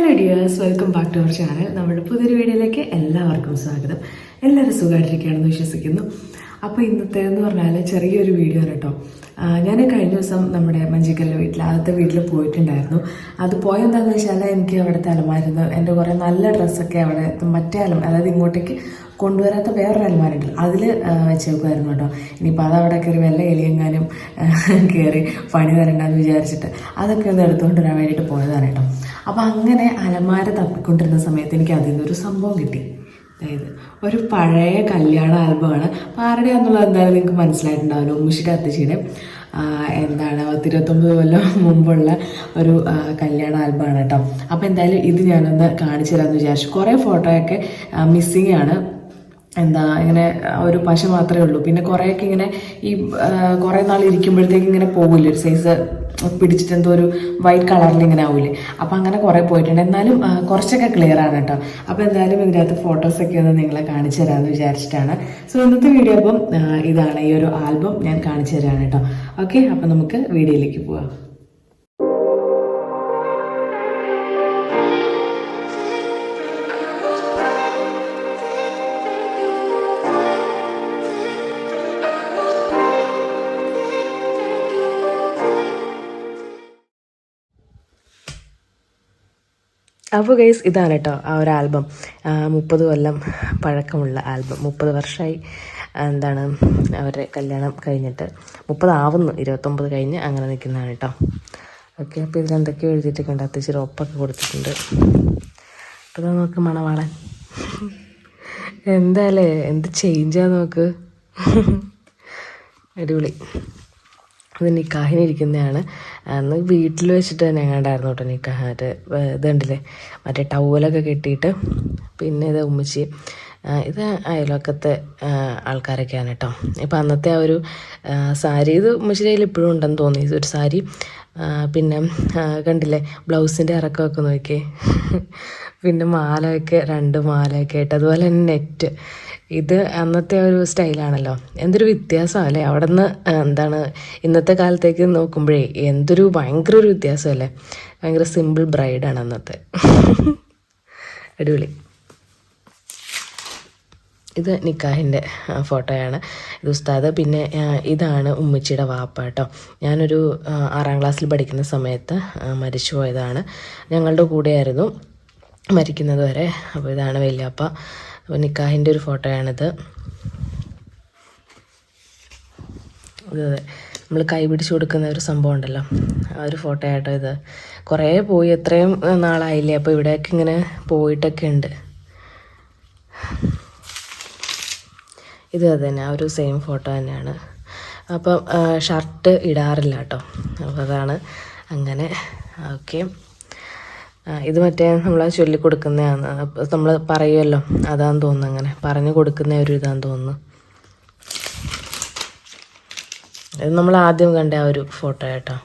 Hello dears welcome back to our channel നമ്മുടെ പുതിയൊരു വീഡിയോയിലേക്ക് എല്ലാവർക്കും സ്വാഗതം. എല്ലാവരും സുഖമായിട്ടിരിക്കുകയാണെന്ന് വിശ്വസിക്കുന്നു. അപ്പോൾ ഇന്നത്തെ എന്ന് പറഞ്ഞാൽ ചെറിയൊരു വീഡിയോ ആണ് കേട്ടോ ഞാൻ കഴിഞ്ഞ ദിവസം നമ്മുടെ മഞ്ചിക്കല്ല വീട്ടിൽ ആദ്യത്തെ വീട്ടിൽ പോയിട്ടുണ്ടായിരുന്നു. അത് പോയെന്താണെന്ന് വെച്ചാൽ എനിക്ക് അവിടുത്തെ അലമാരുന്ന് എന്റെ കുറേ നല്ല ഡ്രസ്സൊക്കെ അവിടെ മറ്റേ അലം അതായത് ഇങ്ങോട്ടേക്ക് കൊണ്ടുവരാത്ത വേറൊരു അലമാരുണ്ട്. അതിൽ വെച്ചേക്കുമായിരുന്നു കേട്ടോ ഇനിയിപ്പോൾ അവിടെ കയറി വല്ല എലിയെങ്ങാനും കയറി പണി തരണ്ടെന്ന് വിചാരിച്ചിട്ട് അതൊക്കെ ഒന്ന് എടുത്തുകൊണ്ട് വരാൻ വേണ്ടിയിട്ട് പോയതാണ് കേട്ടോ അപ്പോൾ അങ്ങനെ അലമാര തപ്പിക്കൊണ്ടിരുന്ന സമയത്ത് എനിക്ക് അതിൽ നിന്നൊരു സംഭവം കിട്ടി. അതായത് ഒരു പഴയ കല്യാണ ആൽബമാണ്. അപ്പോൾ എന്നുള്ളത് എന്തായാലും നിങ്ങൾക്ക് മനസ്സിലായിട്ടുണ്ടാവില്ല. ഉമ്മിഷിയുടെ അത്തശ്ശിയുടെ എന്താണ് പത്തിരുപത്തൊമ്പത് കൊല്ലം മുമ്പുള്ള ഒരു കല്യാണ ആൽബമാണ് കേട്ടോ. അപ്പോൾ എന്തായാലും ഇത് ഞാനൊന്ന് കാണിച്ചു തരാമെന്ന് വിചാരിച്ചു. കുറേ ഫോട്ടോയൊക്കെ മിസ്സിങ് ആണ്. എന്താ ഇങ്ങനെ ഒരു പശ മാത്രമേ ഉള്ളൂ. പിന്നെ കുറേയൊക്കെ ഇങ്ങനെ ഈ കുറേ നാൾ ഇരിക്കുമ്പോഴത്തേക്ക് ഇങ്ങനെ പോകില്ല ഒരു സൈസ് പിടിച്ചിട്ട് എന്തോ ഒരു വൈറ്റ് കളറിൽ ഇങ്ങനെ ആവില്ലേ അപ്പം അങ്ങനെ കുറേ പോയിട്ടുണ്ട്. എന്നാലും കുറച്ചൊക്കെ ക്ലിയർ ആണ് കേട്ടോ. അപ്പോൾ എന്തായാലും ഇതിനകത്ത് ഫോട്ടോസൊക്കെ ഒന്ന് നിങ്ങളെ കാണിച്ചു തരാമെന്ന് വിചാരിച്ചിട്ടാണ്. സോ ഇന്നത്തെ വീഡിയോ അപ്പം ഇതാണ്. ഈ ഒരു ആൽബം ഞാൻ കാണിച്ചു തരാണ് കേട്ടോ. ഓക്കെ അപ്പം നമുക്ക് വീഡിയോയിലേക്ക് പോവാം. അപ്പോൾ ഗൈസ് ഇതാണ് കേട്ടോ ആ ഒരു ആൽബം മുപ്പത് കൊല്ലം പഴക്കമുള്ള ആൽബം മുപ്പത് വർഷമായി എന്താണ് അവരുടെ കല്യാണം കഴിഞ്ഞിട്ട്. മുപ്പതാവുന്നു ഇരുപത്തൊമ്പത് കഴിഞ്ഞ് അങ്ങനെ നിൽക്കുന്നതാണ് കേട്ടോ ഓക്കെ അപ്പോൾ ഇതിൽ എന്തൊക്കെയോ എഴുതിയിട്ടൊക്കെ ഉണ്ട്. അത്യാവശ്യം ഒപ്പൊക്കെ കൊടുത്തിട്ടുണ്ട്. അപ്പോൾ നോക്ക് മണവാളൻ. എന്തായാലേ എന്ത് ചേഞ്ചാ നോക്ക്. അടിപൊളി. അത് നിക്കാഹിന് ഇരിക്കുന്നതാണ്. അന്ന് വീട്ടിൽ വെച്ചിട്ട് തന്നെ എങ്ങാണ്ടായിരുന്നു കേട്ടോ നിക്കാഹ്. മറ്റേ ഇതുണ്ടല്ലേ? ഇത് മറ്റേ ടവലൊക്കെ കെട്ടിയിട്ട് പിന്നെ ഇത് ഉമ്മച്ചി ഇത് അയൽവക്കത്തെ ആൾക്കാരൊക്കെയാണ് കേട്ടോ ഇപ്പം അന്നത്തെ ആ ഒരു സാരി ഇത് ഉമ്മച്ചിന്റെ കയ്യിൽ ഇപ്പോഴും ഉണ്ടെന്ന് തോന്നി. ഇതൊരു സാരി പിന്നെ കണ്ടില്ലേ? ബ്ലൗസിന്റെ ഇറക്കമൊക്കെ നോക്കിയേ. പിന്നെ മാലയൊക്കെ രണ്ട് മാലയൊക്കെ ആയിട്ട്. അതുപോലെ തന്നെ നെറ്റ്. ഇത് അന്നത്തെ ഒരു സ്റ്റൈലാണല്ലോ. എന്തൊരു വ്യത്യാസം അല്ലേ അവിടെ നിന്ന് എന്താണ് ഇന്നത്തെ കാലത്തേക്ക് നോക്കുമ്പോഴേ എന്തൊരു ഭയങ്കര ഒരു വ്യത്യാസമല്ലേ? ഭയങ്കര സിമ്പിൾ ബ്രൈഡാണ് അന്നത്തെ. അടിപൊളി. ഇത് നിക്കാഹിന്റെ ഫോട്ടോയാണ്. ഇത് ഉസ്താദ് പിന്നെ ഇതാണ് ഉമ്മച്ചിയുടെ വാപ്പ കേട്ടോ. ഞാനൊരു ആറാം ക്ലാസ്സിൽ പഠിക്കുന്ന സമയത്ത് മരിച്ചു പോയതാണ് ഞങ്ങളുടെ കൂടെയായിരുന്നു. മരിക്കുന്നത് വരെ. അപ്പോൾ ഇതാണ് വലിയപ്പ. അപ്പോൾ നിക്കാഹിന്റെ ഒരു ഫോട്ടോയാണിത്. നമ്മൾ കൈ പിടിച്ച് കൊടുക്കുന്ന ഒരു സംഭവം ഉണ്ടല്ലോ. ആ ഒരു ഫോട്ടോ ആയിട്ടോ ഇത്. കുറേ പോയി. എത്രയും നാളായില്ലേ? അപ്പോൾ ഇവിടെയൊക്കെ ഇങ്ങനെ പോയിട്ടൊക്കെ ഉണ്ട്. ഇത് തന്നെ ആ ഒരു സെയിം ഫോട്ടോ തന്നെയാണ്. അപ്പം ഷർട്ട് ഇടാറില്ല കേട്ടോ അപ്പോൾ അതാണ്. അങ്ങനെ. ഓക്കെ. ഇത് മറ്റേ നമ്മൾ ചൊല്ലി കൊടുക്കുന്നതാണ് നമ്മൾ പറയുമല്ലോ അതാന്ന് തോന്നുന്നു അങ്ങനെ. പറഞ്ഞു കൊടുക്കുന്ന ഒരു ഇതാന്ന് തോന്നുന്നു. ഇത് നമ്മൾ ആദ്യം കണ്ട ആ ഒരു ഫോട്ടോ കേട്ടോ.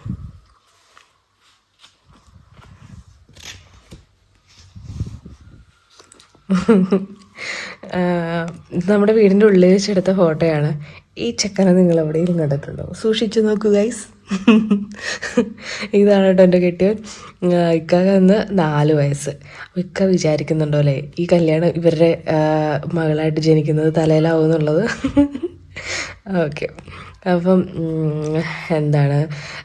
നമ്മുടെ വീടിന്റെ ഉള്ളിൽ വെച്ചെടുത്ത ഫോട്ടോയാണ്. ഈ ചെക്കനെ നിങ്ങൾ എവിടെയെങ്കിലും കണ്ടിട്ടുണ്ടോ? സൂക്ഷിച്ചു നോക്കൂ ഗൈസ് ഇതാണ് കേട്ടോ എന്റെ കെട്ടിയവൻ ഇക്കാക്ക് അന്ന് നാല് വയസ്സ്. ഇക്ക വിചാരിക്കുന്നുണ്ടോ അല്ലേ ഈ കല്യാണം ഇവരുടെ മകളായിട്ട് ജനിക്കുന്നത് തലയിലാവും എന്നുള്ളത്? ഓക്കെ. അപ്പം എന്താണ്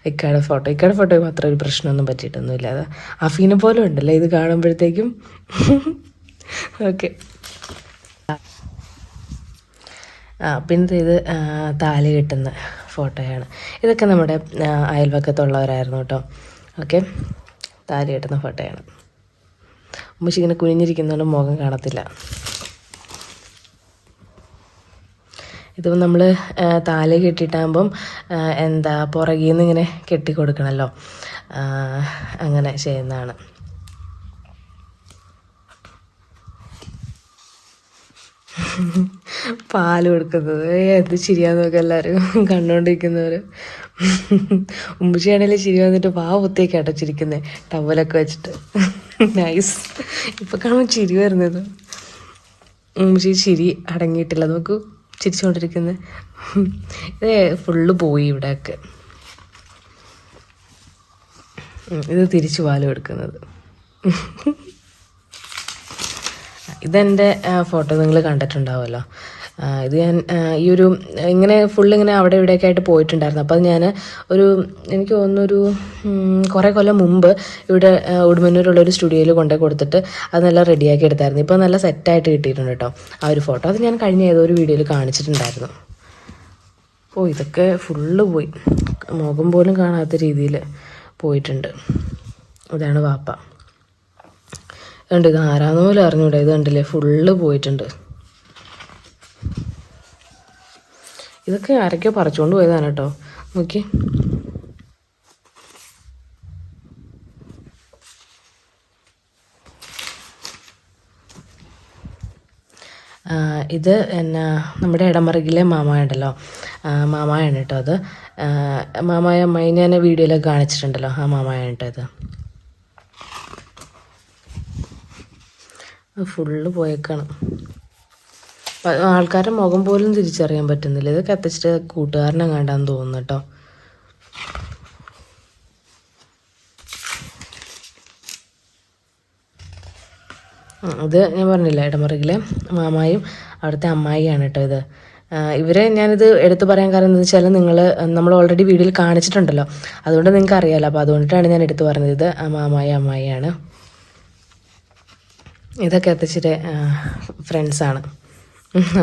ഇക്കയുടെ ഫോട്ടോ. ഇക്കയുടെ ഫോട്ടോ മാത്രം ഒരു പ്രശ്നമൊന്നും പറ്റിയിട്ടൊന്നുമില്ല. അത് അഫീനെ പോലും ഉണ്ടല്ലേ ഇത് കാണുമ്പോഴത്തേക്കും? ഓക്കെ. പിന്നെ ഇത്? താലി കെട്ടുന്ന. ഫോട്ടോയാണ്. ഇതൊക്കെ നമ്മുടെ അയൽവക്കത്തുള്ളവരായിരുന്നു കേട്ടോ. ഓക്കെ. താലി കെട്ടുന്ന ഫോട്ടോയാണ്. ഉമ്മച്ചി ഇങ്ങനെ കുനിഞ്ഞിരിക്കുന്നതുകൊണ്ട് മുഖം കാണത്തില്ല. ഇതും നമ്മൾ താലി കെട്ടിയിട്ടാകുമ്പം എന്താ പുറകിൽ നിന്ന് ഇങ്ങനെ കെട്ടി കൊടുക്കണമല്ലോ ചെയ്യുന്നതാണ് അങ്ങനെ ചെയ്യുന്നതാണ്. പാൽ കൊടുക്കുന്നത്. എന്ത് ചിരിയാന്ന് നോക്കുക എല്ലാവരും കണ്ടുകൊണ്ടിരിക്കുന്നവർ ഉമ്മച്ചിയാണെങ്കിൽ ചിരി വന്നിട്ട് വാ കുത്തിയൊക്കെ അടച്ചിരിക്കുന്നത് ചിരിക്കുന്നത് ടവലൊക്കെ വെച്ചിട്ട്. നൈസ് ഇപ്പം കാണുമ്പോൾ ചിരി വരുന്നത്. ഉമ്മച്ചി ചിരി അടങ്ങിയിട്ടില്ല. നോക്കൂ ചിരിച്ചുകൊണ്ടിരിക്കുന്നത് ഇത് ഫുള്ള് പോയി ഇവിടെയൊക്കെ. ഇത് തിരിച്ചു പാൽ കൊടുക്കുന്നത്. ഇതെന്റെ ഫോട്ടോ നിങ്ങൾ കണ്ടിട്ടുണ്ടാവുമല്ലോ. ഇത് ഞാൻ ഈ ഒരു ഇങ്ങനെ ഫുൾ ഇങ്ങനെ അവിടെ ഇവിടെയൊക്കെ ആയിട്ട് പോയിട്ടുണ്ടായിരുന്നു. അപ്പോൾ അത് ഞാൻ ഒരു എനിക്ക് തോന്നുന്നൊരു കുറേ കൊല്ലം മുമ്പ് ഇവിടെ ഉടുമന്നൂരുള്ള ഒരു സ്റ്റുഡിയോയിൽ കൊണ്ടുപോയി കൊടുത്തിട്ട് അത് നല്ല റെഡിയാക്കി എടുത്തായിരുന്നു. ഇപ്പോൾ നല്ല സെറ്റായിട്ട് കിട്ടിയിട്ടുണ്ട് കേട്ടോ ആ ഒരു ഫോട്ടോ. അത് ഞാൻ കഴിഞ്ഞ ഏതോ ഒരു വീഡിയോയിൽ കാണിച്ചിട്ടുണ്ടായിരുന്നു. ഓ ഇതൊക്കെ ഫുള്ള് പോയി. മുഖം പോലും കാണാത്ത രീതിയിൽ പോയിട്ടുണ്ട്. ഇതാണ് വാപ്പ. കണ്ട് ഇത് ആരാന്ന് പോലും അറിഞ്ഞൂടെ? ഇത് കണ്ടില്ലേ? ഫുള്ള് പോയിട്ടുണ്ട്. ഇതൊക്കെ ആരൊക്കെയോ പറിച്ചുകൊണ്ട് പോയതാണ് കേട്ടോ. നോക്കി ഇത് എന്നാ നമ്മുടെ ഇടമറകിലെ മാമായ ഉണ്ടല്ലോ മാമായാണ് കേട്ടോ അത്. മാമായ അമ്മായി ഞാൻ വീഡിയോയിലൊക്കെ കാണിച്ചിട്ടുണ്ടല്ലോ ആ മാമായാണ് കേട്ടോ ഇത്. ഫുള്ള് പോയേക്കാണ്. ആൾക്കാരുടെ മുഖം പോലും തിരിച്ചറിയാൻ പറ്റുന്നില്ല. ഇത് കത്തിച്ചിട്ട് കൂട്ടുകാരനെ കണ്ടാന്ന് തോന്നുന്നു കേട്ടോ. അത് ഞാൻ പറഞ്ഞില്ല ഇടമുറകിലെ മാമായും അവിടുത്തെ അമ്മായിയാണ് കേട്ടോ ഇത്. ഇവരെ ഞാനിത് എടുത്തു പറയാൻ കാരണം എന്താ വെച്ചാൽ നിങ്ങൾ നമ്മൾ ഓൾറെഡി വീഡിയോയിൽ കാണിച്ചിട്ടുണ്ടല്ലോ. അതുകൊണ്ട് നിങ്ങൾക്ക് അറിയാലോ അപ്പോൾ അതുകൊണ്ടിട്ടാണ് ഞാൻ എടുത്തു പറഞ്ഞത് ഇത്. മാമായി അമ്മായിയാണ്. ഇതൊക്കെ എത്തിച്ചിട്ട് ഫ്രണ്ട്സാണ്.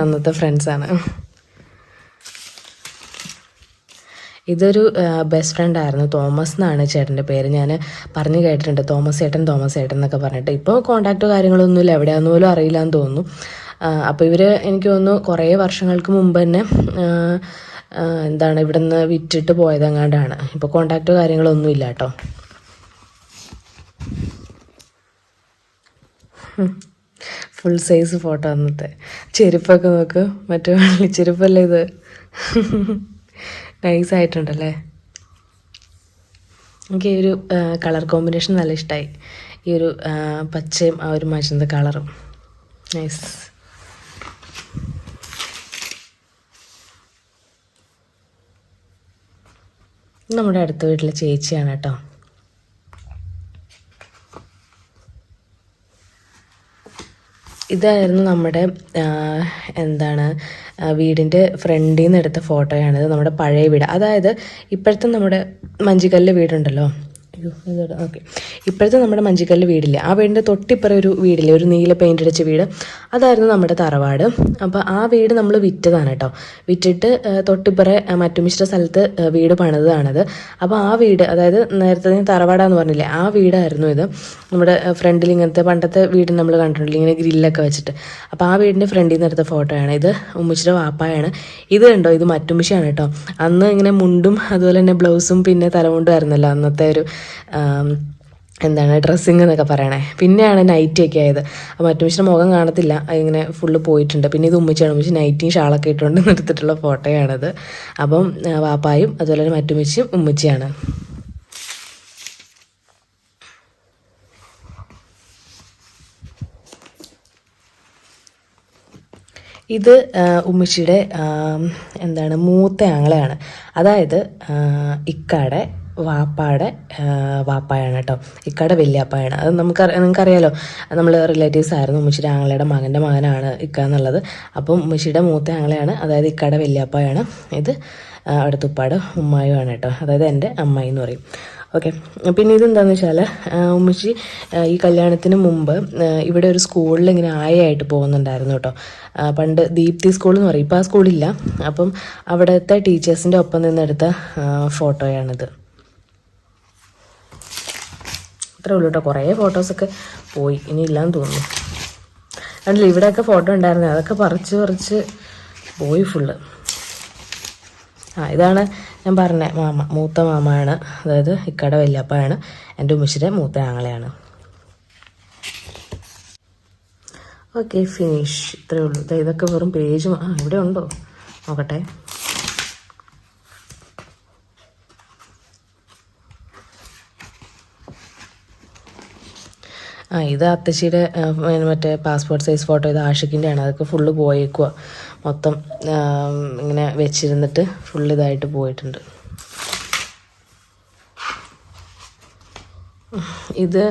അന്നത്തെ ഫ്രണ്ട്സാണ്. ഇതൊരു ബെസ്റ്റ് ഫ്രണ്ട് ആയിരുന്നു തോമസ് എന്നാണ് ചേട്ടന്റെ പേര്. ഞാൻ പറഞ്ഞു കേട്ടിട്ടുണ്ട് തോമസ് ചേട്ടൻ തോമസ് ചേട്ടൻ എന്നൊക്കെ പറഞ്ഞിട്ട്. ഇപ്പോൾ കോണ്ടാക്റ്റോ കാര്യങ്ങളൊന്നുമില്ല. എവിടെയാണെന്ന് പോലും അറിയില്ല എന്ന് തോന്നുന്നു അപ്പോൾ ഇവർ എനിക്ക് തോന്നുന്നു കുറേ വർഷങ്ങൾക്ക് മുമ്പ് തന്നെ എന്താണ് ഇവിടെ നിന്ന് വിറ്റിട്ട് പോയതെങ്ങാണ്ടാണ്. ഇപ്പോൾ കോണ്ടാക്റ്റോ കാര്യങ്ങളൊന്നും ഇല്ല കേട്ടോ. ഫുൾ സൈസ് ഫോട്ടോ അന്നത്തെ. ചെരുപ്പൊക്കെ നോക്ക്. മറ്റേ വള്ളിച്ചെരുപ്പല്ലേ ഇത്? നൈസ് ആയിട്ടുണ്ടല്ലേ? എനിക്ക് ഈ ഒരു കളർ കോമ്പിനേഷൻ നല്ല ഇഷ്ടമായി ഈ ഒരു പച്ചയും ആ ഒരു മജന്ത കളറും നൈസ് നമ്മുടെ അടുത്ത വീട്ടിലെ ചേച്ചിയാണ് കേട്ടോ. ഇതായിരുന്നു നമ്മുടെ എന്താണ് വീടിന്റെ ഫ്രണ്ടിൽ നിന്ന് എടുത്ത ഫോട്ടോയാണിത്. നമ്മുടെ പഴയ വീട്. അതായത് ഇപ്പോഴത്തെ നമ്മുടെ മഞ്ചിക്കല്ല് വീടുണ്ടല്ലോ. ഓക്കെ. ഇപ്പോഴത്തെ നമ്മുടെ മഞ്ചിക്കല്ല് വീടില്ലേ? ആ വീടിന്റെ തൊട്ടിപ്പുറം ഒരു വീടില്ലേ? ഒരു നീല പെയിന്റ് അടിച്ച വീട്. അതായിരുന്നു നമ്മുടെ തറവാട്. അപ്പോൾ ആ വീട് നമ്മൾ വിറ്റതാണ് കേട്ടോ. വിറ്റിട്ട് തൊട്ടിപ്പുറ ആ, മറ്റുമിഷ്ട സ്ഥലത്ത് വീട് പണിതാണത് അപ്പോൾ ആ വീട് അതായത് നേരത്തെ തറവാടാന്ന് പറഞ്ഞില്ലേ ആ വീടായിരുന്നു ഇത്. നമ്മുടെ ഫ്രണ്ടിൽ ഇങ്ങനത്തെ പണ്ടത്തെ വീട് നമ്മൾ കണ്ടിട്ടില്ല ഇങ്ങനെ ഗ്രില്ലൊക്കെ വെച്ചിട്ട്. അപ്പോൾ ആ വീടിന്റെ ഫ്രണ്ടിൽ നിന്ന് എടുത്ത ഫോട്ടോയാണ് ഇത്. ഉമ്മിശ്ര വാപ്പായാണ്. ഇത് കണ്ടോ? ഇത് മറ്റുമിശയാണ് കേട്ടോ. അന്ന് ഇങ്ങനെ മുണ്ടും അതുപോലെ തന്നെ ബ്ലൗസും പിന്നെ തലമുണ്ടും ആയിരുന്നല്ലോ അന്നത്തെ ഒരു എന്താണ് ഡ്രസ്സിങ് എന്നൊക്കെ പറയണേ. പിന്നെയാണ് നൈറ്റി ഒക്കെ ആയത്. അപ്പോൾ മറ്റുമിച്ചിയുടെ മുഖം കാണത്തില്ല. ഇങ്ങനെ ഫുള്ള് പോയിട്ടുണ്ട്. പിന്നെ ഇത് ഉമ്മിച്ചാണ് ഉമ്മിച്ച് നൈറ്റിയും ഷാളൊക്കെ ഇട്ടുകൊണ്ട് നിർത്തിയിട്ടുള്ള ഫോട്ടോയാണിത്. അപ്പം വാപ്പായും അതുപോലെ തന്നെ മറ്റുമിച്ചും ഉമ്മിച്ചിയാണ്. ഇത് ഉമ്മിച്ചിയുടെ എന്താണ് മൂത്ത ആങ്ങളെയാണ്. അതായത് ഇക്കാടെ വാപ്പാടെ ആ, വാപ്പായാണ് കേട്ടോ ഇക്കാടെ വല്യാപ്പായാണ് അത് നമുക്ക് നിങ്ങൾക്കറിയാലോ നമ്മൾ റിലേറ്റീവ്സ് ആയിരുന്നു. ഉമ്മച്ചിയുടെ ആങ്ങളയുടെ മകന്റെ മകനാണ് ഇക്ക എന്നുള്ളത്. അപ്പം ഉമ്മച്ചിയുടെ മൂത്ത ആങ്ങളെയാണ് അതായത് ഇക്കാടെ വല്യാപ്പായാണ് ഇത് അവിടെ തുപ്പാട് ഉമ്മായുമാണ് കേട്ടോ അതായത് എന്റെ അമ്മായി എന്ന് പറയും. ഓക്കെ. പിന്നെ ഇതെന്താണെന്ന് വെച്ചാൽ ഉമ്മച്ചി ഈ കല്യാണത്തിന് മുമ്പ് ഇവിടെ ഒരു സ്കൂളിൽ ഇങ്ങനെ ആയായിട്ട് പോകുന്നുണ്ടായിരുന്നു കേട്ടോ പണ്ട് ദീപ്തി സ്കൂൾ എന്ന് പറയും. ഇപ്പോൾ ആ സ്കൂളില്ല. അപ്പം അവിടുത്തെ ടീച്ചേഴ്സിന്റെ ഒപ്പം നിന്നെടുത്ത ഫോട്ടോയാണിത്. അത്രേ ഉള്ളൂ കേട്ടോ കുറേ ഫോട്ടോസൊക്കെ പോയി. ഇനി ഇല്ലാന്ന് തോന്നുന്നു. കണ്ടില്ല ഇവിടെയൊക്കെ ഫോട്ടോ ഉണ്ടായിരുന്നു. അതൊക്കെ പറിച്ച് പറിച്ച് പോയി ഫുള്ള് ആ ഇതാണ് ഞാൻ പറഞ്ഞ മാമ മൂത്ത മാമയാണ്. അതായത് ഇക്കട വല്യപ്പയാണ്. എന്റെ ഉമ്മച്ചിയുടെ മൂത്ത ആങ്ങളെയാണ്. ഓക്കെ ഫിനിഷ് ഇത്രേ ഉള്ളൂ. ഇതൊക്കെ വെറും പേജ് ആ ഇവിടെ ഉണ്ടോ? നോക്കട്ടെ. ആ ഇത് അത്തശ്ശിയുടെ മറ്റേ പാസ്പോർട്ട് സൈസ് ഫോട്ടോ ഇത് ആഷിക്കിന്റെ ആണ് അതൊക്കെ ഫുള്ള് പോയേക്കുക മൊത്തം ഇങ്ങനെ വെച്ചിരുന്നിട്ട് ഫുള്ള് ഇതായിട്ട് പോയിട്ടുണ്ട്. ഇത്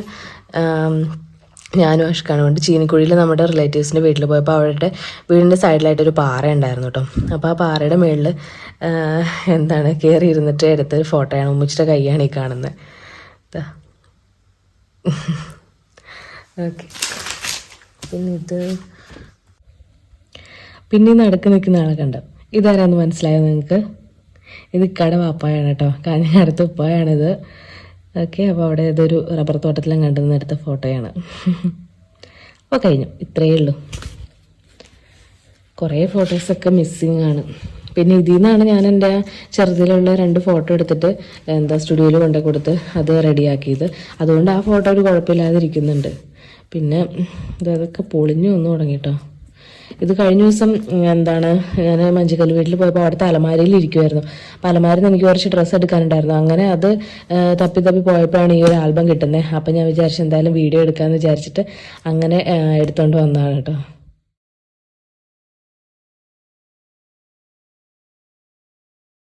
ഞാനും ആഷിക്കാണ്. കൊണ്ട് ചീനിക്കുഴിയിൽ നമ്മുടെ റിലേറ്റീവ്സിന്റെ വീട്ടിൽ പോയപ്പോൾ അവരുടെ വീടിന്റെ സൈഡിലായിട്ടൊരു പാറ ഉണ്ടായിരുന്നു കേട്ടോ അപ്പോൾ ആ പാറയുടെ മുകളിൽ എന്താണ് കയറി ഇരുന്നിട്ട് എടുത്തൊരു ഫോട്ടോയാണ് ഉമ്മച്ചിയുടെ കൈയാണ് ഈ കാണുന്നത്. ഓക്കെ. പിന്നെ ഇത് പിന്നെ നടക്ക് നിൽക്കുന്ന ആളെ കണ്ടോ? ഇതാരാന്ന് മനസ്സിലായോ നിങ്ങൾക്ക്? ഇത് കടവാപ്പായാണ് വാപ്പായാണ് കേട്ടോ. കാഞ്ഞങ്ങാടത്ത് ഉപ്പായാണിത്. ഓക്കെ അപ്പോൾ അവിടെ ഇതൊരു റബ്ബർ തോട്ടത്തിലും കണ്ടുനിന്ന് എടുത്ത ഫോട്ടോയാണ്. അപ്പോൾ കഴിഞ്ഞു. ഇത്രയേ ഉള്ളൂ. കുറേ ഫോട്ടോസൊക്കെ മിസ്സിങ് ആണ്. പിന്നെ ഇതിൽ നിന്നാണ് ഞാൻ എന്റെ ചെറുതിലുള്ള രണ്ട് ഫോട്ടോ എടുത്തിട്ട് എന്താ സ്റ്റുഡിയോയിൽ കൊണ്ടു കൊടുത്ത് അത് റെഡിയാക്കിയത് അതുകൊണ്ട് ആ ഫോട്ടോ ഒരു കുഴപ്പമില്ലാതിരിക്കുന്നുണ്ട്. പിന്നെ ഇതൊക്കെ പൊളിഞ്ഞു വന്നു തുടങ്ങിട്ടോ. ഇത് കഴിഞ്ഞ ദിവസം എന്താണ് ഞാൻ മഞ്ചക്കല്ല് വീട്ടിൽ പോയപ്പോൾ അവിടുത്തെ അലമാരയിൽ ഇരിക്കുമായിരുന്നു അപ്പോൾ അലമാരിൽ നിന്ന് എനിക്ക് കുറച്ച് ഡ്രസ്സ് എടുക്കാനുണ്ടായിരുന്നു. അങ്ങനെ അത് തപ്പി തപ്പി പോയപ്പോഴാണ് ഈ ഒരു ആൽബം കിട്ടുന്നത് അപ്പം ഞാൻ വിചാരിച്ചു എന്തായാലും വീഡിയോ എടുക്കാമെന്ന് വിചാരിച്ചിട്ട് അങ്ങനെ എടുത്തുകൊണ്ട് വന്നതാണ് കേട്ടോ.